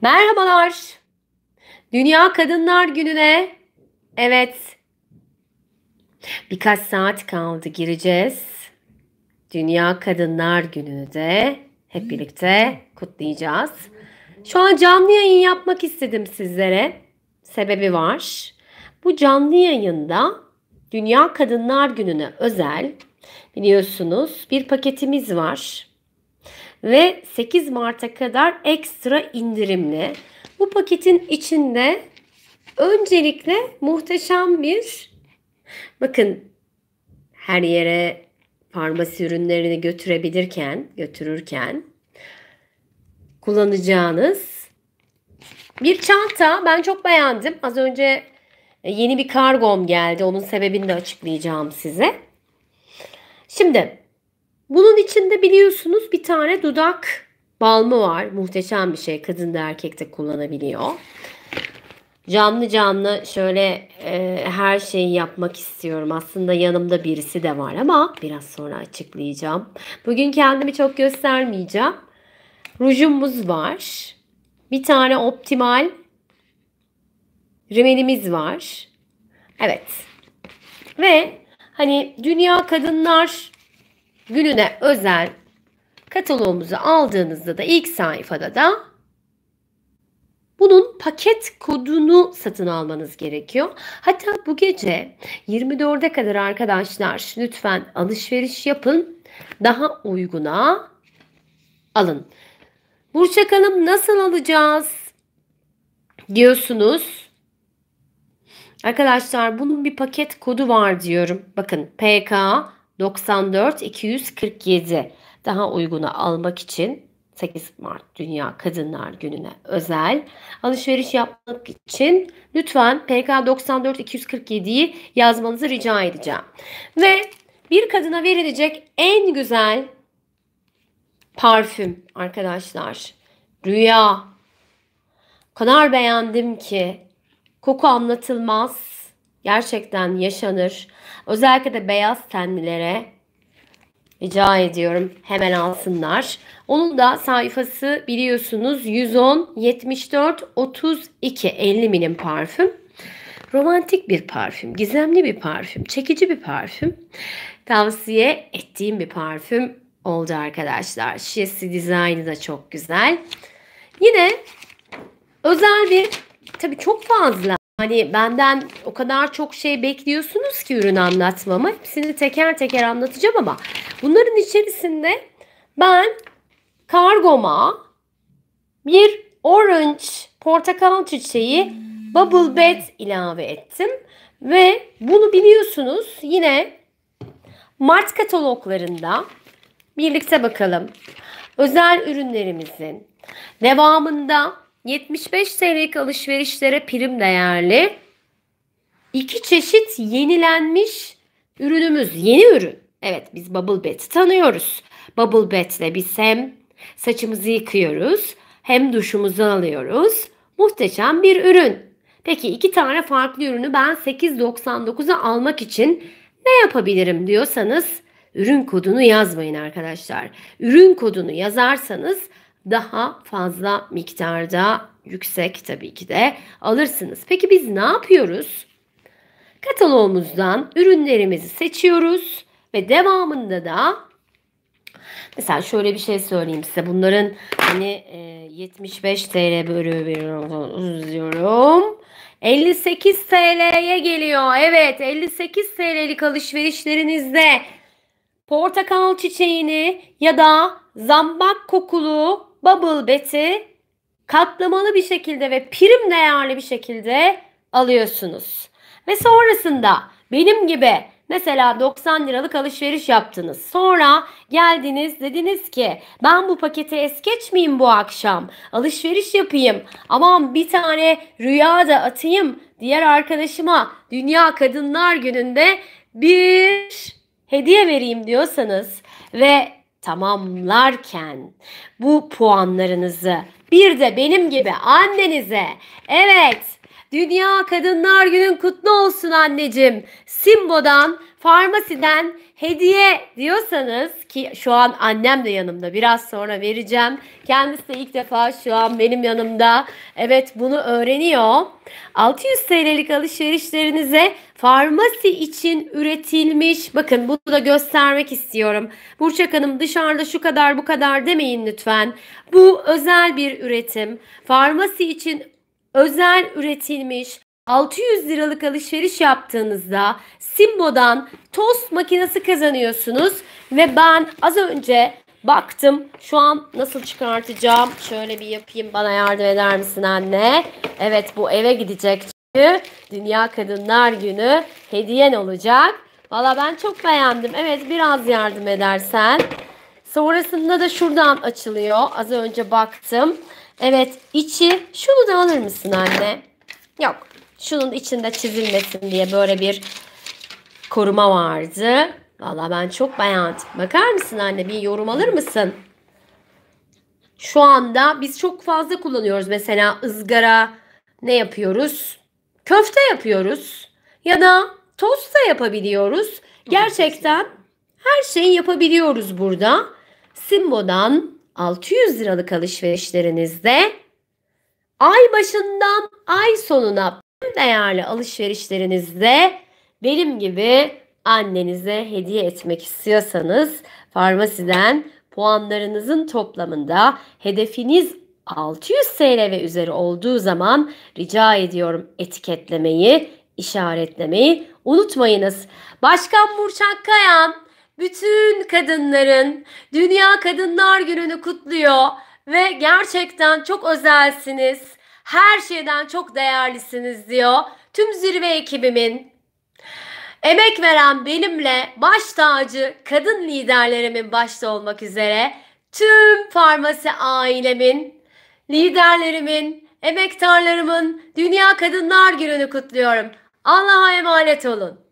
Merhabalar. Dünya Kadınlar Günü'ne evet birkaç saat kaldı gireceğiz. Dünya Kadınlar Günü'nü de hep birlikte kutlayacağız. Şu an canlı yayın yapmak istedim sizlere. Sebebi var. Bu canlı yayında Dünya Kadınlar Günü'ne özel biliyorsunuz bir paketimiz var ve 8 Mart'a kadar ekstra indirimli. Bu paketin içinde öncelikle muhteşem bir bakın her yere farmasi ürünlerini götürebilirken, götürürken kullanacağınız bir çanta. Ben çok beğendim. Az önce yeni bir kargom geldi. Onun sebebini de açıklayacağım size. Şimdi bunun içinde biliyorsunuz bir tane dudak balmı var. Muhteşem bir şey. Kadın da erkek de kullanabiliyor. Canlı canlı şöyle e, her şeyi yapmak istiyorum. Aslında yanımda birisi de var ama biraz sonra açıklayacağım. Bugün kendimi çok göstermeyeceğim. Rujumuz var. Bir tane optimal rimelimiz var. Evet. Ve hani Dünya Kadınlar gününe özel kataloğumuzu aldığınızda da ilk sayfada da bunun paket kodunu satın almanız gerekiyor. Hatta bu gece 24'e kadar arkadaşlar lütfen alışveriş yapın. Daha uyguna alın. Burçak Hanım nasıl alacağız diyorsunuz. Arkadaşlar bunun bir paket kodu var diyorum. Bakın PK 94 247 daha uyguna almak için 8 Mart Dünya Kadınlar Günü'ne özel alışveriş yapmak için lütfen PK 94 247'yi yazmanızı rica edeceğim. Ve bir kadına verilecek en güzel parfüm arkadaşlar. Rüya. O kadar beğendim ki koku anlatılmaz. Gerçekten yaşanır. Özellikle de beyaz tenlilere rica ediyorum hemen alsınlar. Onun da sayfası biliyorsunuz 110 74 32 50 milim parfüm. Romantik bir parfüm, gizemli bir parfüm, çekici bir parfüm. Tavsiye ettiğim bir parfüm oldu arkadaşlar. Şişesi dizaynı da çok güzel. Yine özel bir tabii çok fazla Hani benden o kadar çok şey bekliyorsunuz ki ürün anlatmamı. Hepsini teker teker anlatacağım ama bunların içerisinde ben kargoma bir orange portakal çiçeği bubble bed ilave ettim. Ve bunu biliyorsunuz yine Mart kataloglarında birlikte bakalım. Özel ürünlerimizin devamında 75 TL'lik alışverişlere prim değerli iki çeşit yenilenmiş ürünümüz. Yeni ürün. Evet biz Bubble Bath tanıyoruz. Bubble Bath'le biz hem saçımızı yıkıyoruz hem duşumuzu alıyoruz. Muhteşem bir ürün. Peki iki tane farklı ürünü ben 8.99'a almak için ne yapabilirim diyorsanız ürün kodunu yazmayın arkadaşlar. Ürün kodunu yazarsanız daha fazla miktarda yüksek tabii ki de alırsınız. Peki biz ne yapıyoruz? Kataloğumuzdan ürünlerimizi seçiyoruz ve devamında da mesela şöyle bir şey söyleyeyim size. Bunların hani 75 TL bölüyorum. 58 TL'ye geliyor. Evet 58 TL'lik alışverişlerinizde portakal çiçeğini ya da zambak kokulu bubble bet'i katlamalı bir şekilde ve prim değerli bir şekilde alıyorsunuz. Ve sonrasında benim gibi mesela 90 liralık alışveriş yaptınız. Sonra geldiniz dediniz ki ben bu paketi es geçmeyeyim bu akşam. Alışveriş yapayım. Aman bir tane rüya da atayım. Diğer arkadaşıma Dünya Kadınlar Günü'nde bir hediye vereyim diyorsanız ve tamamlarken bu puanlarınızı bir de benim gibi annenize evet Dünya Kadınlar Günün kutlu olsun anneciğim. Simbo'dan, farmasiden hediye diyorsanız ki şu an annem de yanımda biraz sonra vereceğim. Kendisi de ilk defa şu an benim yanımda. Evet bunu öğreniyor. 600 TL'lik alışverişlerinize farmasi için üretilmiş. Bakın bunu da göstermek istiyorum. Burçak Hanım dışarıda şu kadar bu kadar demeyin lütfen. Bu özel bir üretim. Farmasi için özel üretilmiş 600 liralık alışveriş yaptığınızda Simbo'dan tost makinesi kazanıyorsunuz. Ve ben az önce baktım. Şu an nasıl çıkartacağım? Şöyle bir yapayım. Bana yardım eder misin anne? Evet bu eve gidecek çünkü Dünya Kadınlar Günü hediyen olacak. Valla ben çok beğendim. Evet biraz yardım edersen. Sonrasında da şuradan açılıyor. Az önce baktım evet içi şunu da alır mısın anne yok şunun içinde çizilmesin diye böyle bir koruma vardı. Valla ben çok beğendim. Bakar mısın anne bir yorum alır mısın? Şu anda biz çok fazla kullanıyoruz. Mesela ızgara ne yapıyoruz? Köfte yapıyoruz. Ya da tost da yapabiliyoruz. Gerçekten her şeyi yapabiliyoruz burada. Simbo'dan 600 liralık alışverişlerinizde ay başından ay sonuna değerli alışverişlerinizde benim gibi annenize hediye etmek istiyorsanız farmasiden puanlarınızın toplamında hedefiniz 600 TL ve üzeri olduğu zaman rica ediyorum etiketlemeyi, işaretlemeyi unutmayınız. Başkan Burçak Kayan bütün kadınların Dünya Kadınlar Günü'nü kutluyor ve gerçekten çok özelsiniz. Her şeyden çok değerlisiniz diyor. Tüm zirve ekibimin emek veren benimle baş tacı kadın liderlerimin başta olmak üzere tüm farmasi ailemin, liderlerimin, emektarlarımın Dünya Kadınlar Günü'nü kutluyorum. Allah'a emanet olun.